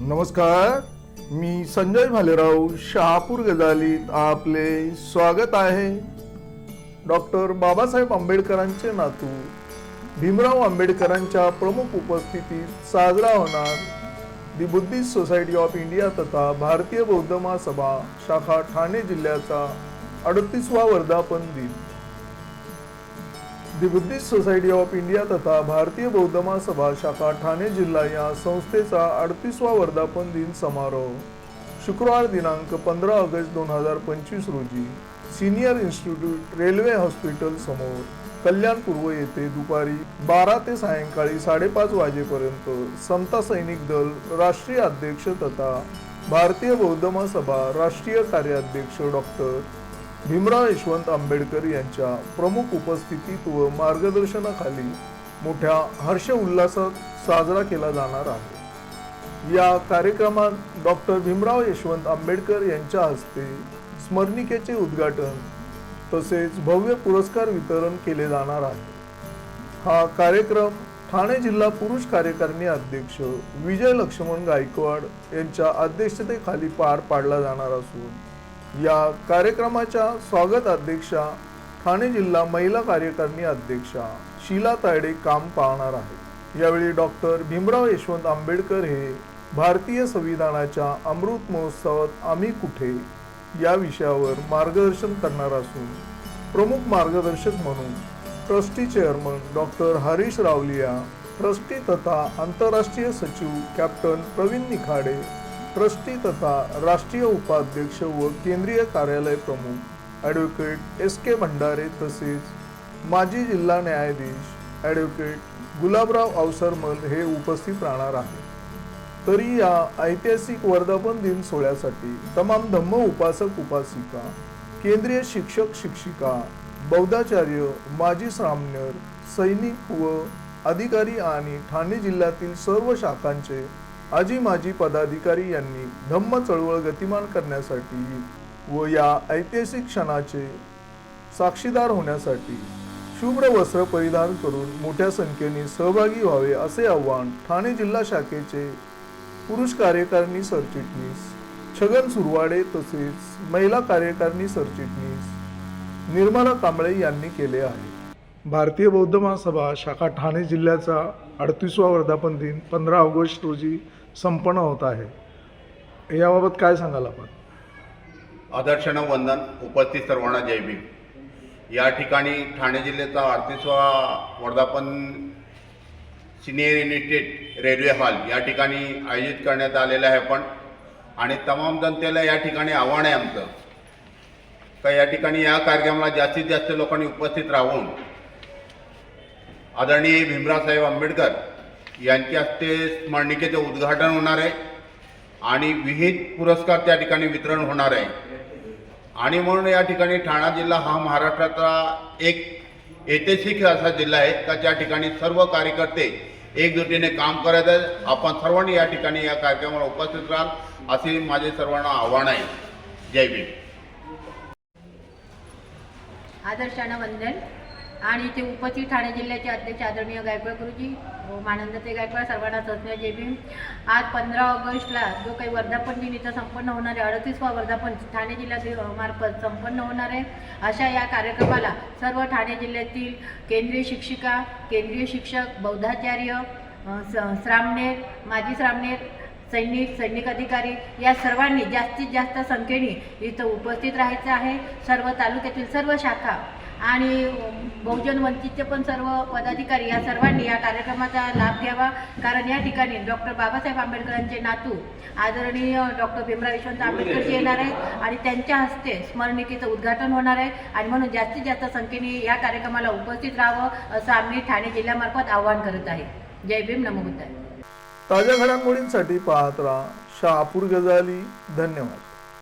नमस्कार मी संजय भालेराव शहापूर गजालीत आपले स्वागत आहे. डॉक्टर बाबासाहेब आंबेडकरांचे नातू भीमराव आंबेडकरांच्या प्रमुख उपस्थितीत साजरा होणार the Buddhist society of India तथा भारतीय बौद्ध महासभा शाखा ठाणे जिल्ह्याचा अडतीसवा वर्धापन दिन. The Buddhist society of India तथा भारतीय बौद्ध महासभा शाखा ठाणे जिल्हा या संस्थेचा अडतीसवा वर्धापन दिन समारोह. शुक्रवार दिनांक पंधरा ऑगस्ट दोन हजार पंचवीस रोजी सिनियर इन्स्टिट्यूट रेल्वे हॉस्पिटल समोर कल्याण पूर्व येथे दुपारी बारा ते सायंकाळी साडेपाच वाजेपर्यंत समता सैनिक दल राष्ट्रीय अध्यक्ष तथा भारतीय बौद्ध महासभा राष्ट्रीय कार्याध्यक्ष डॉक्टर भीमराव यशवंत आंबेडकर यांच्या प्रमुख उपस्थितीत व मार्गदर्शनाखाली मोठ्या हर्ष उल्हासात साजरा केला जाणार आहे. या कार्यक्रमात डॉक्टर भीमराव यशवंत आंबेडकर यांच्या हस्ते स्मरणिकेचे उद्घाटन तसेच भव्य पुरस्कार वितरण केले जाणार आहे. हा कार्यक्रम ठाणे जिल्हा पुरुष कार्यकारिणी अध्यक्ष विजय लक्ष्मण गायकवाड यांच्या अध्यक्षतेखाली पार पाडला जाणार असून या कार्यक्रमाच्या स्वागत अध्यक्षा ठाणे जिल्हा महिला कार्यकारिणी अध्यक्षा शीला तायडे काम पाहणार आहे यावेळी डॉक्टर भीमराव यशवंत आंबेडकर हे भारतीय संविधानाच्या अमृत महोत्सवात आम्ही कुठे या विषयावर मार्गदर्शन करणार असून प्रमुख मार्गदर्शक म्हणून trustee chairman doctor Harish Rawalia trustee तथा आंतरराष्ट्रीय सचिव कॅप्टन प्रवीण निखाडे ट्रस्टी तथा राष्ट्रीय उपाध्यक्ष व केंद्रीय कार्यालय प्रमुख ॲडव्होकेट एस के भंडारे तसेच माजी जिल्हा न्यायाधीश ॲडव्होकेट गुलाबराव अवसरमल हे उपस्थित राहणार आहे तरी या ऐतिहासिक वर्धापन दिन सोहळ्यासाठी तमाम धम्म उपासक उपासिका केंद्रीय शिक्षक शिक्षिका बौद्धाचार्य माजी सामन्यर सैनिक व अधिकारी आणि ठाणे जिल्ह्यातील सर्व शाखांचे आजी माजी पदाधिकारी यांनी धम्म चळवळ गतिमान करण्यासाठी व या ऐतिहासिक क्षणाचे साक्षीदार होण्यासाठी शुभ्र वस्त्र परिधान करून मोठ्या संख्येने सहभागी व्हावे असे आवाहन ठाणे जिल्हा शाखेचे पुरुष कार्यकारिणी सरचिटणीस छगन सुरवाडे तसेच महिला कार्यकारिणी सरचिटणीस निर्मला कांबळे यांनी केले आहे. भारतीय बौद्ध महासभा शाखा ठाणे जिल्ह्याचा अडतीसवा वर्धापन दिन पंधरा ऑगस्ट रोजी संपन्न होत आहे. याबाबत काय सांगाल आपण? आदर्शन वंदन उपस्थित सर्वांना जय भीम. या ठिकाणी ठाणे जिल्ह्याचा अडतीसवा वर्धापन सिनियर युनिटेड रेल्वे हॉल या ठिकाणी आयोजित करण्यात आलेलं आहे पण आणि तमाम जनतेला या ठिकाणी आव्हान आहे आमचं. का या ठिकाणी या कार्यक्रमाला जास्तीत जास्त लोकांनी उपस्थित राहून आदरणीय भीमरावसाहेब आंबेडकर यांच्या हस्ते स्मरणिकेचं उद्घाटन होणार आहे आणि विहित पुरस्कार त्या ठिकाणी वितरण होणार आहे. आणि म्हणून या ठिकाणी ठाणा जिल्हा हा महाराष्ट्राचा एक ऐतिहासिक असा जिल्हा आहे का ज्या ठिकाणी सर्व कार्यकर्ते एकजुटीने काम करत आहेत. आपण सर्वांनी या ठिकाणी या कार्यक्रमाला उपस्थित राहाल असे माझे सर्वांना आव्हान आहे. जय भीम. आदर्शानं वंदन. आणि ते उपस्थित ठाणे जिल्ह्याचे अध्यक्ष आदरणीय गायकवाड गुरुजी हो, व मानंदते गायकवाड सर्वांना सस्ने जे भीम. आज पंधरा ऑगस्टला जो काही वर्धापन दिन इथं संपन्न होणार आहे अडतीसवा वर्धापन ठाणे जिल्ह्यातील मार्फत संपन्न होणार आहे. अशा या कार्यक्रमाला सर्व ठाणे जिल्ह्यातील केंद्रीय शिक्षिका केंद्रीय शिक्षक बौद्धाचार्य अ, श्रामणेर माजी श्रामणेर सैनिक सैनिक अधिकारी या सर्वांनी जास्तीत जास्त संख्येने इथं उपस्थित राहायचं आहे. सर्व तालुक्यातील सर्व शाखा आणि बहुजन वंचितचे पण सर्व पदाधिकारी या सर्वांनी या कार्यक्रमाचा लाभ घ्यावा. कारण या ठिकाणी डॉक्टर बाबासाहेब आंबेडकरांचे नातू आदरणीय डॉक्टर भीमराव यशवंत आंबेडकरजी येणार आहेत आणि त्यांच्या हस्ते स्मरणिकेचं उद्घाटन होणार आहे. आणि म्हणून जास्तीत जास्त संख्येने या कार्यक्रमाला उपस्थित राहावं असं आम्ही ठाणे जिल्ह्यामार्फत आवाहन करत आहे. जय भीम नमो ताज्या घडामोडींसाठी पाहत राहा. शाहपूर गजाली. धन्यवाद.